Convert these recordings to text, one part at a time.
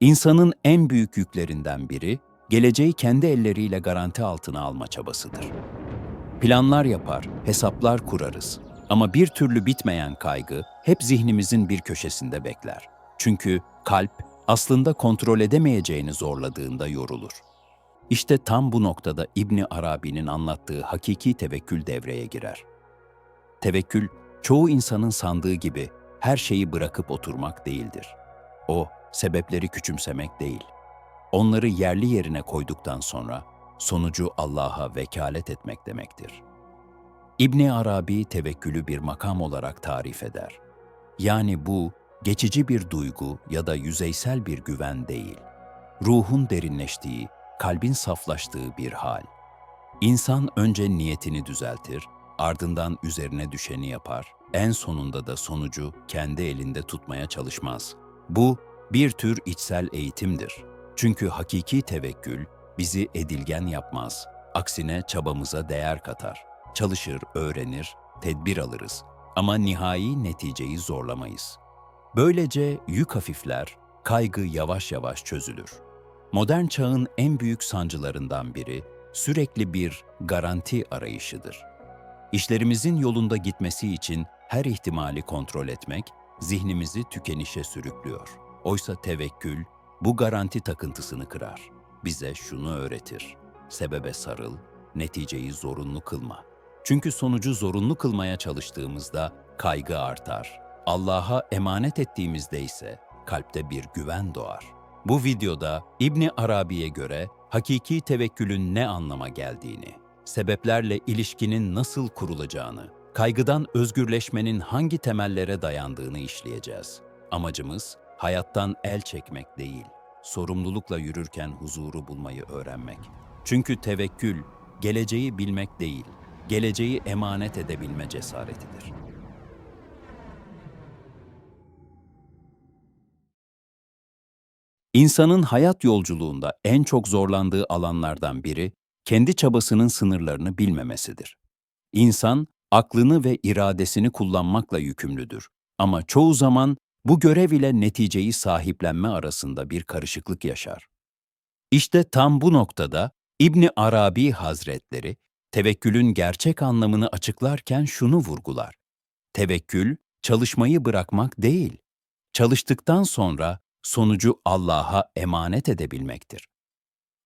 İnsanın en büyük yüklerinden biri, geleceği kendi elleriyle garanti altına alma çabasıdır. Planlar yapar, hesaplar kurarız. Ama bir türlü bitmeyen kaygı hep zihnimizin bir köşesinde bekler. Çünkü kalp aslında kontrol edemeyeceğini zorladığında yorulur. İşte tam bu noktada İbni Arabi'nin anlattığı hakiki tevekkül devreye girer. Tevekkül, çoğu insanın sandığı gibi her şeyi bırakıp oturmak değildir. O, sebepleri küçümsemek değil. Onları yerli yerine koyduktan sonra sonucu Allah'a vekalet etmek demektir. İbni Arabi tevekkülü bir makam olarak tarif eder. Yani bu, geçici bir duygu ya da yüzeysel bir güven değil. Ruhun derinleştiği, kalbin saflaştığı bir hal. İnsan önce niyetini düzeltir, ardından üzerine düşeni yapar, en sonunda da sonucu kendi elinde tutmaya çalışmaz. Bu, bir tür içsel eğitimdir. Çünkü hakiki tevekkül bizi edilgen yapmaz. Aksine çabamıza değer katar. Çalışır, öğrenir, tedbir alırız. Ama nihai neticeyi zorlamayız. Böylece yük hafifler, kaygı yavaş yavaş çözülür. Modern çağın en büyük sancılarından biri sürekli bir garanti arayışıdır. İşlerimizin yolunda gitmesi için her ihtimali kontrol etmek zihnimizi tükenişe sürüklüyor. Oysa tevekkül bu garanti takıntısını kırar. Bize şunu öğretir. Sebebe sarıl, neticeyi zorunlu kılma. Çünkü sonucu zorunlu kılmaya çalıştığımızda kaygı artar. Allah'a emanet ettiğimizde ise kalpte bir güven doğar. Bu videoda İbni Arabi'ye göre hakiki tevekkülün ne anlama geldiğini, sebeplerle ilişkinin nasıl kurulacağını, kaygıdan özgürleşmenin hangi temellere dayandığını işleyeceğiz. Amacımız hayattan el çekmek değil, sorumlulukla yürürken huzuru bulmayı öğrenmek. Çünkü tevekkül, geleceği bilmek değil, geleceği emanet edebilme cesaretidir. İnsanın hayat yolculuğunda en çok zorlandığı alanlardan biri, kendi çabasının sınırlarını bilmemesidir. İnsan, aklını ve iradesini kullanmakla yükümlüdür. Ama çoğu zaman bu görev ile neticeyi sahiplenme arasında bir karışıklık yaşar. İşte tam bu noktada İbni Arabi Hazretleri, tevekkülün gerçek anlamını açıklarken şunu vurgular. Tevekkül, çalışmayı bırakmak değil, çalıştıktan sonra sonucu Allah'a emanet edebilmektir.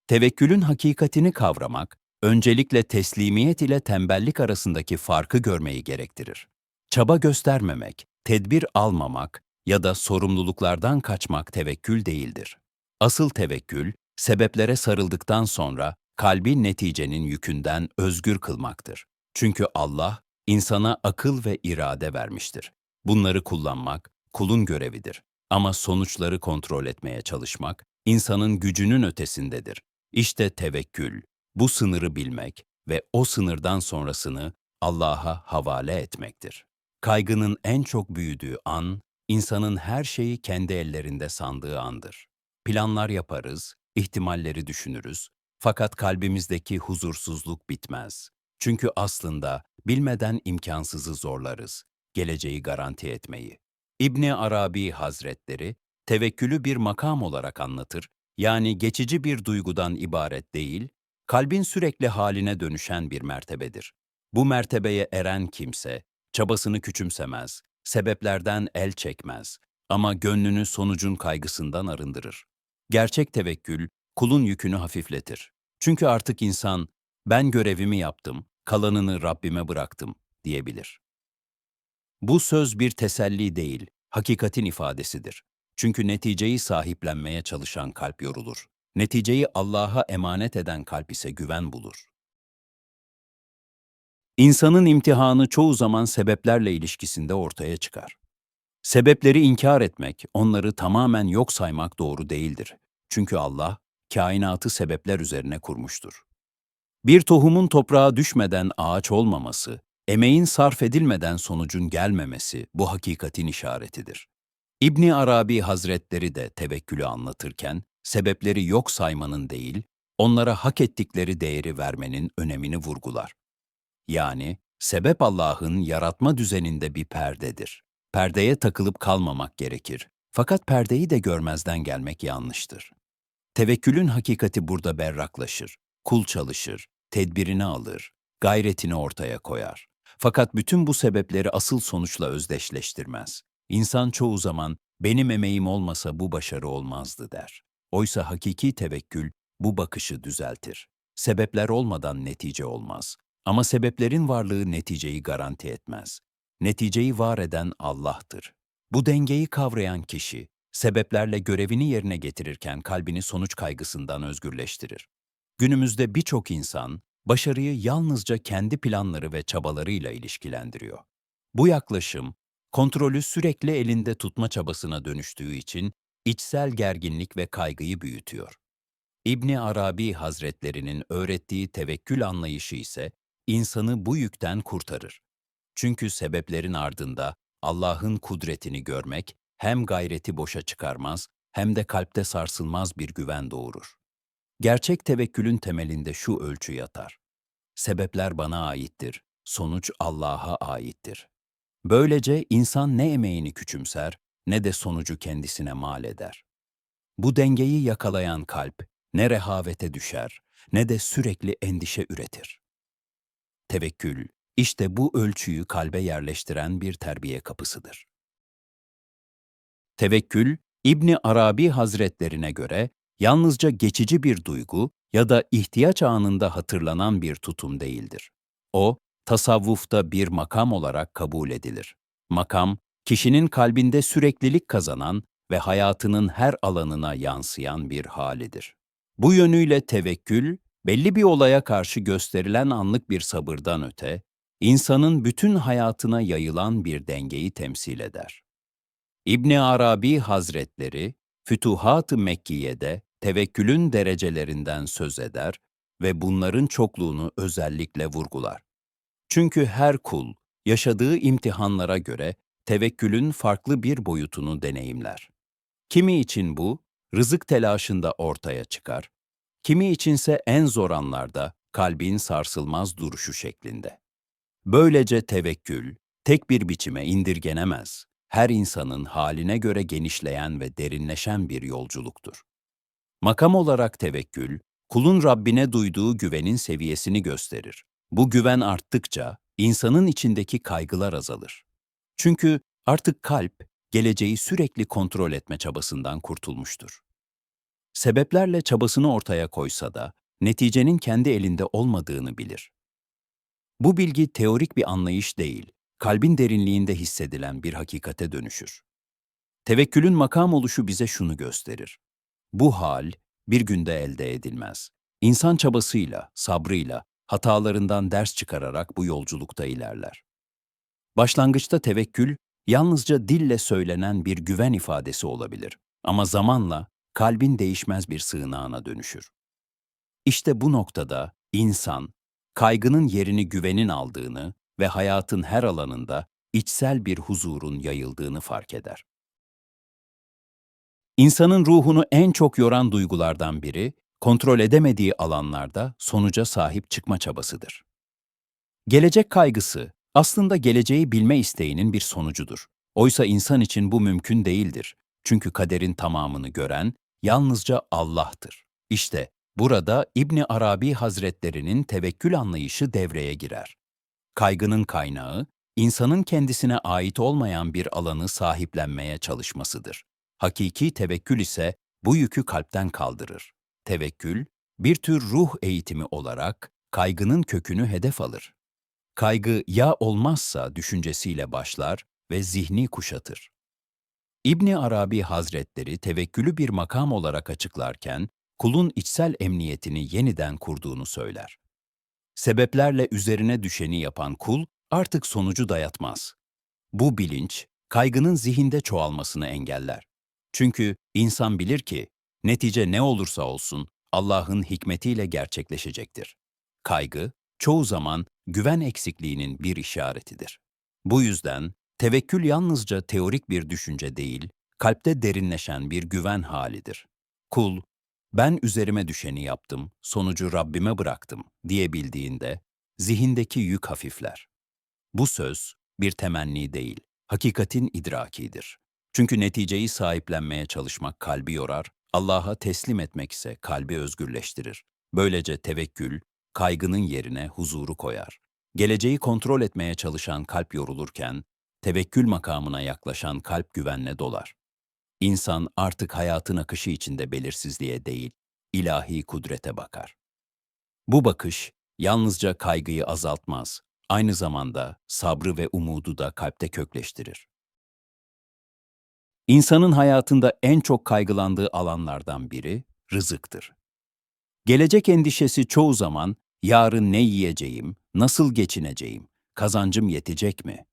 Tevekkülün hakikatini kavramak, öncelikle teslimiyet ile tembellik arasındaki farkı görmeyi gerektirir. Çaba göstermemek, tedbir almamak ya da sorumluluklardan kaçmak tevekkül değildir. Asıl tevekkül, sebeplere sarıldıktan sonra kalbi neticenin yükünden özgür kılmaktır. Çünkü Allah, insana akıl ve irade vermiştir. Bunları kullanmak, kulun görevidir. Ama sonuçları kontrol etmeye çalışmak, insanın gücünün ötesindedir. İşte tevekkül, bu sınırı bilmek ve o sınırdan sonrasını Allah'a havale etmektir. Kaygının en çok büyüdüğü an, insanın her şeyi kendi ellerinde sandığı andır. Planlar yaparız, ihtimalleri düşünürüz, fakat kalbimizdeki huzursuzluk bitmez. Çünkü aslında bilmeden imkansızı zorlarız, geleceği garanti etmeyi. İbni Arabi Hazretleri, tevekkülü bir makam olarak anlatır, yani geçici bir duygudan ibaret değil, kalbin sürekli haline dönüşen bir mertebedir. Bu mertebeye eren kimse, çabasını küçümsemez, sebeplerden el çekmez ama gönlünü sonucun kaygısından arındırır. Gerçek tevekkül, kulun yükünü hafifletir. Çünkü artık insan, ben görevimi yaptım, kalanını Rabbime bıraktım diyebilir. Bu söz bir teselli değil, hakikatin ifadesidir. Çünkü neticeyi sahiplenmeye çalışan kalp yorulur. Neticeyi Allah'a emanet eden kalp ise güven bulur. İnsanın imtihanı çoğu zaman sebeplerle ilişkisinde ortaya çıkar. Sebepleri inkar etmek, onları tamamen yok saymak doğru değildir. Çünkü Allah, kainatı sebepler üzerine kurmuştur. Bir tohumun toprağa düşmeden ağaç olmaması, emeğin sarf edilmeden sonucun gelmemesi bu hakikatin işaretidir. İbni Arabi Hazretleri de tevekkülü anlatırken, sebepleri yok saymanın değil, onlara hak ettikleri değeri vermenin önemini vurgular. Yani, sebep Allah'ın yaratma düzeninde bir perdedir. Perdeye takılıp kalmamak gerekir. Fakat perdeyi de görmezden gelmek yanlıştır. Tevekkülün hakikati burada berraklaşır. Kul çalışır, tedbirini alır, gayretini ortaya koyar. Fakat bütün bu sebepleri asıl sonuçla özdeşleştirmez. İnsan çoğu zaman benim emeğim olmasa bu başarı olmazdı der. Oysa hakiki tevekkül bu bakışı düzeltir. Sebepler olmadan netice olmaz. Ama sebeplerin varlığı neticeyi garanti etmez. Neticeyi var eden Allah'tır. Bu dengeyi kavrayan kişi, sebeplerle görevini yerine getirirken kalbini sonuç kaygısından özgürleştirir. Günümüzde birçok insan, başarıyı yalnızca kendi planları ve çabalarıyla ilişkilendiriyor. Bu yaklaşım, kontrolü sürekli elinde tutma çabasına dönüştüğü için içsel gerginlik ve kaygıyı büyütüyor. İbni Arabi Hazretlerinin öğrettiği tevekkül anlayışı ise insanı bu yükten kurtarır. Çünkü sebeplerin ardında Allah'ın kudretini görmek hem gayreti boşa çıkarmaz hem de kalpte sarsılmaz bir güven doğurur. Gerçek tevekkülün temelinde şu ölçü yatar. Sebepler bana aittir, sonuç Allah'a aittir. Böylece insan ne emeğini küçümser ne de sonucu kendisine mal eder. Bu dengeyi yakalayan kalp ne rehavete düşer ne de sürekli endişe üretir. Tevekkül, işte bu ölçüyü kalbe yerleştiren bir terbiye kapısıdır. Tevekkül, İbni Arabi Hazretlerine göre yalnızca geçici bir duygu ya da ihtiyaç anında hatırlanan bir tutum değildir. O, tasavvufta bir makam olarak kabul edilir. Makam, kişinin kalbinde süreklilik kazanan ve hayatının her alanına yansıyan bir halidir. Bu yönüyle tevekkül, belli bir olaya karşı gösterilen anlık bir sabırdan öte, insanın bütün hayatına yayılan bir dengeyi temsil eder. İbni Arabi Hazretleri, Fütuhat-ı Mekkiye'de tevekkülün derecelerinden söz eder ve bunların çokluğunu özellikle vurgular. Çünkü her kul, yaşadığı imtihanlara göre tevekkülün farklı bir boyutunu deneyimler. Kimi için bu, rızık telaşında ortaya çıkar, kimi içinse en zor anlarda kalbin sarsılmaz duruşu şeklinde. Böylece tevekkül, tek bir biçime indirgenemez, her insanın haline göre genişleyen ve derinleşen bir yolculuktur. Makam olarak tevekkül, kulun Rabbine duyduğu güvenin seviyesini gösterir. Bu güven arttıkça insanın içindeki kaygılar azalır. Çünkü artık kalp, geleceği sürekli kontrol etme çabasından kurtulmuştur. Sebeplerle çabasını ortaya koysa da, neticenin kendi elinde olmadığını bilir. Bu bilgi teorik bir anlayış değil, kalbin derinliğinde hissedilen bir hakikate dönüşür. Tevekkülün makam oluşu bize şunu gösterir. Bu hal bir günde elde edilmez. İnsan çabasıyla, sabrıyla, hatalarından ders çıkararak bu yolculukta ilerler. Başlangıçta tevekkül, yalnızca dille söylenen bir güven ifadesi olabilir. Ama zamanla kalbin değişmez bir sığınağına dönüşür. İşte bu noktada insan, kaygının yerini güvenin aldığını ve hayatın her alanında içsel bir huzurun yayıldığını fark eder. İnsanın ruhunu en çok yoran duygulardan biri, kontrol edemediği alanlarda sonuca sahip çıkma çabasıdır. Gelecek kaygısı aslında geleceği bilme isteğinin bir sonucudur. Oysa insan için bu mümkün değildir. Çünkü kaderin tamamını gören yalnızca Allah'tır. İşte burada İbni Arabi Hazretlerinin tevekkül anlayışı devreye girer. Kaygının kaynağı, insanın kendisine ait olmayan bir alanı sahiplenmeye çalışmasıdır. Hakiki tevekkül ise bu yükü kalpten kaldırır. Tevekkül, bir tür ruh eğitimi olarak kaygının kökünü hedef alır. Kaygı ya olmazsa düşüncesiyle başlar ve zihni kuşatır. İbni Arabi Hazretleri tevekkülü bir makam olarak açıklarken, kulun içsel emniyetini yeniden kurduğunu söyler. Sebeplerle üzerine düşeni yapan kul artık sonucu dayatmaz. Bu bilinç, kaygının zihinde çoğalmasını engeller. Çünkü insan bilir ki, netice ne olursa olsun Allah'ın hikmetiyle gerçekleşecektir. Kaygı, çoğu zaman güven eksikliğinin bir işaretidir. Bu yüzden tevekkül yalnızca teorik bir düşünce değil, kalpte derinleşen bir güven halidir. Kul, ben üzerime düşeni yaptım, sonucu Rabbime bıraktım diyebildiğinde zihindeki yük hafifler. Bu söz bir temenni değil, hakikatin idrakidir. Çünkü neticeyi sahiplenmeye çalışmak kalbi yorar, Allah'a teslim etmek ise kalbi özgürleştirir. Böylece tevekkül, kaygının yerine huzuru koyar. Geleceği kontrol etmeye çalışan kalp yorulurken, tevekkül makamına yaklaşan kalp güvenle dolar. İnsan artık hayatın akışı içinde belirsizliğe değil, ilahi kudrete bakar. Bu bakış yalnızca kaygıyı azaltmaz, aynı zamanda sabrı ve umudu da kalpte kökleştirir. İnsanın hayatında en çok kaygılandığı alanlardan biri rızıktır. Gelecek endişesi çoğu zaman yarın ne yiyeceğim, nasıl geçineceğim, kazancım yetecek mi?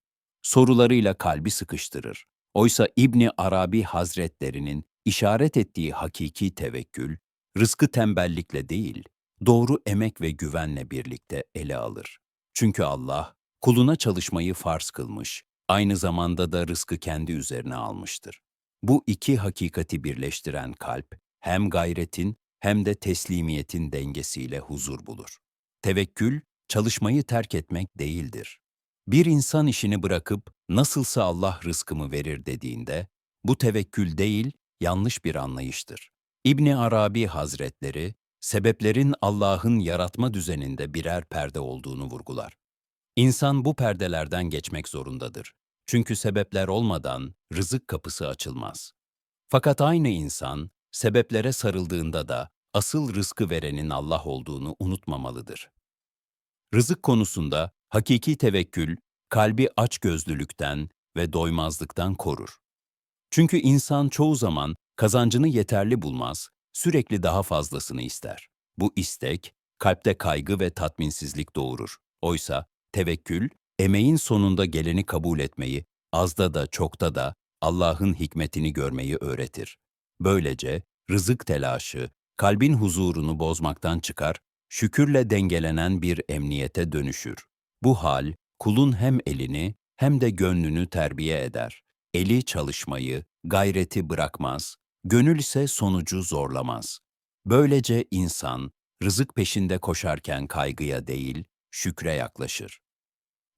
Sorularıyla kalbi sıkıştırır. Oysa İbni Arabi Hazretlerinin işaret ettiği hakiki tevekkül, rızkı tembellikle değil, doğru emek ve güvenle birlikte ele alır. Çünkü Allah, kuluna çalışmayı farz kılmış, aynı zamanda da rızkı kendi üzerine almıştır. Bu iki hakikati birleştiren kalp, hem gayretin hem de teslimiyetin dengesiyle huzur bulur. Tevekkül, çalışmayı terk etmek değildir. Bir insan işini bırakıp nasılsa Allah rızkımı verir dediğinde, bu tevekkül değil, yanlış bir anlayıştır. İbni Arabi Hazretleri, sebeplerin Allah'ın yaratma düzeninde birer perde olduğunu vurgular. İnsan bu perdelerden geçmek zorundadır. Çünkü sebepler olmadan rızık kapısı açılmaz. Fakat aynı insan, sebeplere sarıldığında da asıl rızkı verenin Allah olduğunu unutmamalıdır. Rızık konusunda hakiki tevekkül, kalbi açgözlülükten ve doymazlıktan korur. Çünkü insan çoğu zaman kazancını yeterli bulmaz, sürekli daha fazlasını ister. Bu istek, kalpte kaygı ve tatminsizlik doğurur. Oysa tevekkül, emeğin sonunda geleni kabul etmeyi, azda da çokta da Allah'ın hikmetini görmeyi öğretir. Böylece rızık telaşı, kalbin huzurunu bozmaktan çıkar, şükürle dengelenen bir emniyete dönüşür. Bu hal, kulun hem elini hem de gönlünü terbiye eder. Eli çalışmayı, gayreti bırakmaz, gönül ise sonucu zorlamaz. Böylece insan, rızık peşinde koşarken kaygıya değil, şükre yaklaşır.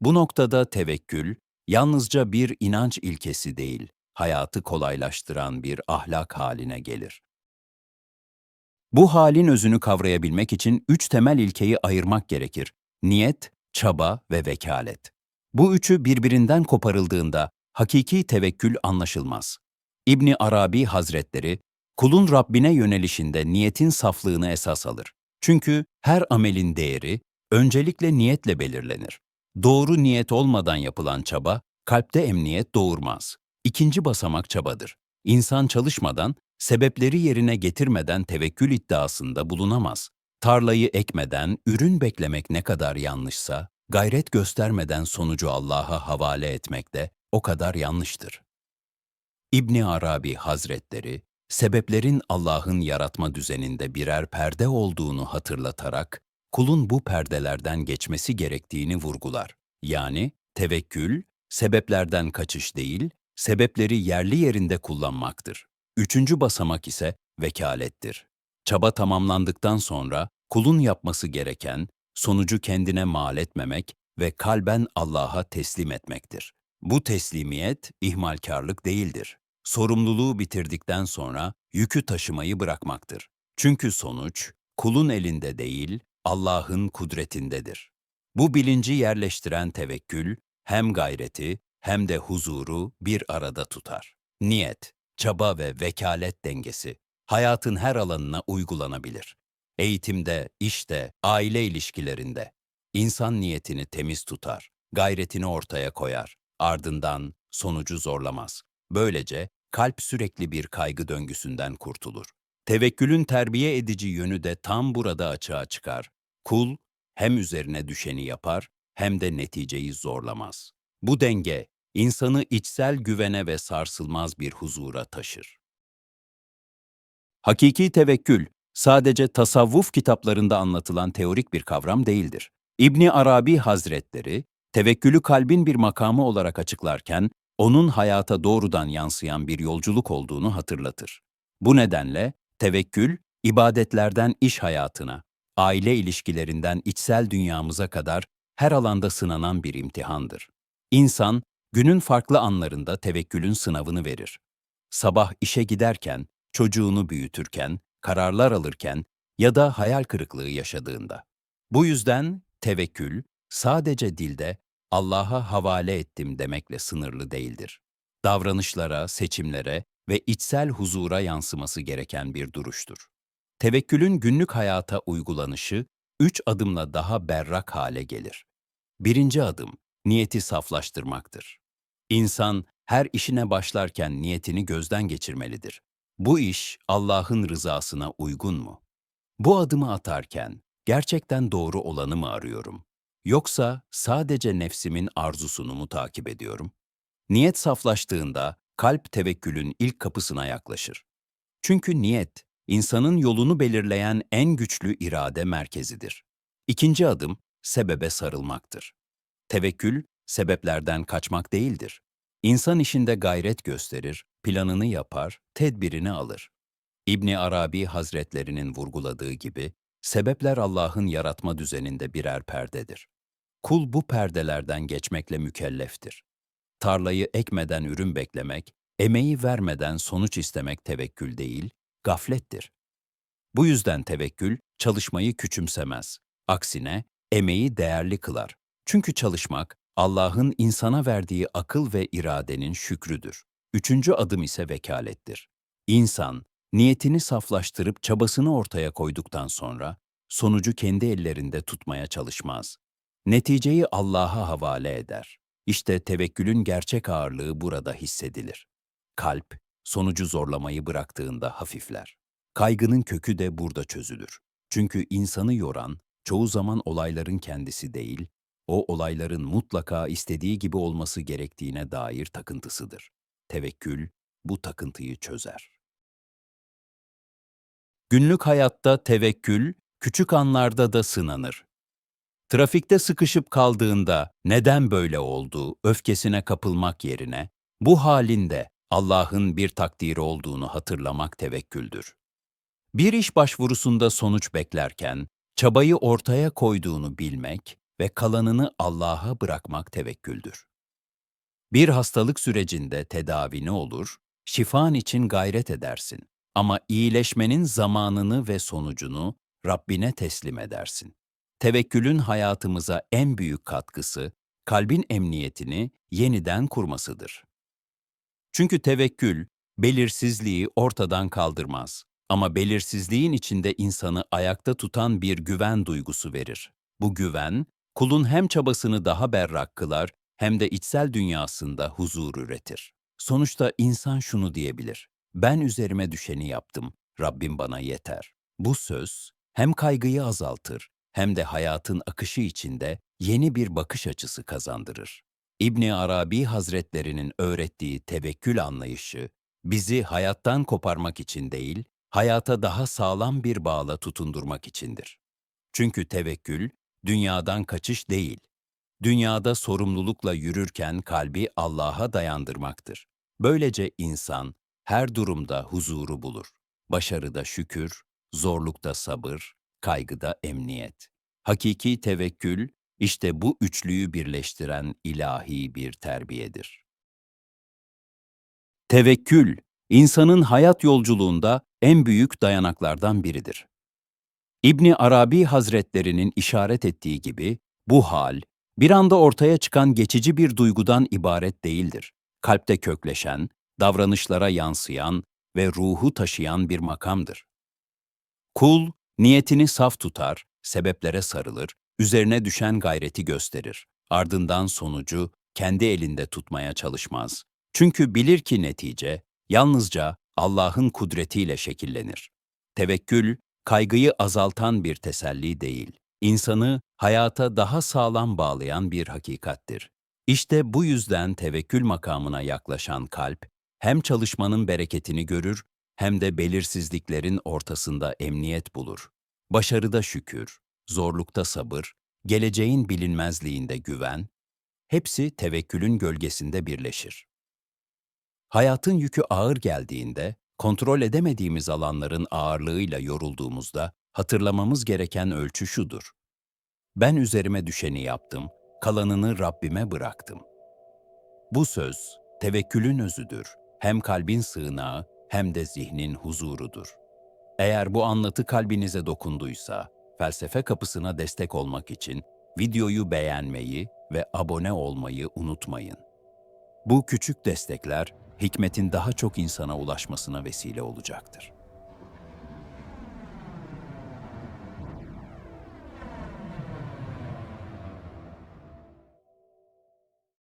Bu noktada tevekkül, yalnızca bir inanç ilkesi değil, hayatı kolaylaştıran bir ahlak haline gelir. Bu halin özünü kavrayabilmek için üç temel ilkeyi ayırmak gerekir. Niyet, çaba ve vekalet. Bu üçü birbirinden koparıldığında hakiki tevekkül anlaşılmaz. İbni Arabi Hazretleri, kulun Rabbine yönelişinde niyetin saflığını esas alır. Çünkü her amelin değeri öncelikle niyetle belirlenir. Doğru niyet olmadan yapılan çaba, kalpte emniyet doğurmaz. İkinci basamak çabadır. İnsan çalışmadan, sebepleri yerine getirmeden tevekkül iddiasında bulunamaz. Tarlayı ekmeden ürün beklemek ne kadar yanlışsa, gayret göstermeden sonucu Allah'a havale etmek de o kadar yanlıştır. İbni Arabi Hazretleri, sebeplerin Allah'ın yaratma düzeninde birer perde olduğunu hatırlatarak, kulun bu perdelerden geçmesi gerektiğini vurgular. Yani tevekkül, sebeplerden kaçış değil, sebepleri yerli yerinde kullanmaktır. Üçüncü basamak ise vekalettir. Çaba tamamlandıktan sonra kulun yapması gereken, sonucu kendine mal etmemek ve kalben Allah'a teslim etmektir. Bu teslimiyet ihmalkarlık değildir. Sorumluluğu bitirdikten sonra yükü taşımayı bırakmaktır. Çünkü sonuç kulun elinde değil, Allah'ın kudretindedir. Bu bilinci yerleştiren tevekkül hem gayreti hem de huzuru bir arada tutar. Niyet, çaba ve vekalet dengesi hayatın her alanına uygulanabilir. Eğitimde, işte, aile ilişkilerinde insan niyetini temiz tutar, gayretini ortaya koyar, ardından sonucu zorlamaz. Böylece kalp sürekli bir kaygı döngüsünden kurtulur. Tevekkülün terbiye edici yönü de tam burada açığa çıkar. Kul hem üzerine düşeni yapar hem de neticeyi zorlamaz. Bu denge insanı içsel güvene ve sarsılmaz bir huzura taşır. Hakiki tevekkül sadece tasavvuf kitaplarında anlatılan teorik bir kavram değildir. İbni Arabi Hazretleri tevekkülü kalbin bir makamı olarak açıklarken onun hayata doğrudan yansıyan bir yolculuk olduğunu hatırlatır. Bu nedenle tevekkül ibadetlerden iş hayatına, aile ilişkilerinden içsel dünyamıza kadar her alanda sınanan bir imtihandır. İnsan, günün farklı anlarında tevekkülün sınavını verir. sabah işe giderken, çocuğunu büyütürken, kararlar alırken ya da hayal kırıklığı yaşadığında. Bu yüzden tevekkül sadece dilde Allah'a havale ettim demekle sınırlı değildir. Davranışlara, seçimlere ve içsel huzura yansıması gereken bir duruştur. Tevekkülün günlük hayata uygulanışı üç adımla daha berrak hale gelir. Birinci adım, niyeti saflaştırmaktır. İnsan her işine başlarken niyetini gözden geçirmelidir. Bu iş Allah'ın rızasına uygun mu? Bu adımı atarken gerçekten doğru olanı mı arıyorum? Yoksa sadece nefsimin arzusunu mu takip ediyorum? Niyet saflaştığında kalp tevekkülün ilk kapısına yaklaşır. Çünkü niyet, insanın yolunu belirleyen en güçlü irade merkezidir. İkinci adım, sebebe sarılmaktır. Tevekkül, sebeplerden kaçmak değildir. İnsan işinde gayret gösterir, planını yapar, tedbirini alır. İbni Arabi Hazretlerinin vurguladığı gibi, sebepler Allah'ın yaratma düzeninde birer perdedir. Kul bu perdelerden geçmekle mükelleftir. Tarlayı ekmeden ürün beklemek, emeği vermeden sonuç istemek tevekkül değil, gaflettir. Bu yüzden tevekkül çalışmayı küçümsemez. Aksine emeği değerli kılar. Çünkü çalışmak Allah'ın insana verdiği akıl ve iradenin şükrüdür. Üçüncü adım ise vekalettir. İnsan, niyetini saflaştırıp çabasını ortaya koyduktan sonra, sonucu kendi ellerinde tutmaya çalışmaz. Neticeyi Allah'a havale eder. İşte tevekkülün gerçek ağırlığı burada hissedilir. Kalp, sonucu zorlamayı bıraktığında hafifler. Kaygının kökü de burada çözülür. Çünkü insanı yoran, çoğu zaman olayların kendisi değil, o olayların mutlaka istediği gibi olması gerektiğine dair takıntısıdır. Tevekkül bu takıntıyı çözer. Günlük hayatta tevekkül, küçük anlarda da sınanır. Trafikte sıkışıp kaldığında neden böyle oldu öfkesine kapılmak yerine bu halinde Allah'ın bir takdiri olduğunu hatırlamak tevekküldür. Bir iş başvurusunda sonuç beklerken çabayı ortaya koyduğunu bilmek ve kalanını Allah'a bırakmak tevekküldür. Bir hastalık sürecinde tedavini olur, şifan için gayret edersin ama iyileşmenin zamanını ve sonucunu Rabbine teslim edersin. Tevekkülün hayatımıza en büyük katkısı, kalbin emniyetini yeniden kurmasıdır. Çünkü tevekkül, belirsizliği ortadan kaldırmaz ama belirsizliğin içinde insanı ayakta tutan bir güven duygusu verir. Bu güven, kulun hem çabasını daha berrak kılar hem de içsel dünyasında huzur üretir. Sonuçta insan şunu diyebilir, ben üzerime düşeni yaptım, Rabbim bana yeter. Bu söz hem kaygıyı azaltır hem de hayatın akışı içinde yeni bir bakış açısı kazandırır. İbni Arabi Hazretlerinin öğrettiği tevekkül anlayışı, bizi hayattan koparmak için değil, hayata daha sağlam bir bağla tutundurmak içindir. Çünkü tevekkül, dünyadan kaçış değil, dünyada sorumlulukla yürürken kalbi Allah'a dayandırmaktır. Böylece insan her durumda huzuru bulur. Başarıda şükür, zorlukta sabır, kaygıda emniyet. Hakiki tevekkül, işte bu üçlüyü birleştiren ilahi bir terbiyedir. Tevekkül, insanın hayat yolculuğunda en büyük dayanaklardan biridir. İbni Arabi Hazretlerinin işaret ettiği gibi, bu hal, bir anda ortaya çıkan geçici bir duygudan ibaret değildir. Kalpte kökleşen, davranışlara yansıyan ve ruhu taşıyan bir makamdır. Kul, niyetini saf tutar, sebeplere sarılır, üzerine düşen gayreti gösterir. Ardından sonucu kendi elinde tutmaya çalışmaz. Çünkü bilir ki netice yalnızca Allah'ın kudretiyle şekillenir. Tevekkül, kaygıyı azaltan bir teselli değil, insanı hayata daha sağlam bağlayan bir hakikattir. İşte bu yüzden tevekkül makamına yaklaşan kalp, hem çalışmanın bereketini görür, hem de belirsizliklerin ortasında emniyet bulur. Başarıda şükür, zorlukta sabır, geleceğin bilinmezliğinde güven, hepsi tevekkülün gölgesinde birleşir. Hayatın yükü ağır geldiğinde, kontrol edemediğimiz alanların ağırlığıyla yorulduğumuzda hatırlamamız gereken ölçü şudur. Ben üzerime düşeni yaptım, kalanını Rabbime bıraktım. Bu söz, tevekkülün özüdür. hem kalbin sığınağı hem de zihnin huzurudur. Eğer bu anlatı kalbinize dokunduysa, felsefe kapısına destek olmak için videoyu beğenmeyi ve abone olmayı unutmayın. Bu küçük destekler hikmetin daha çok insana ulaşmasına vesile olacaktır.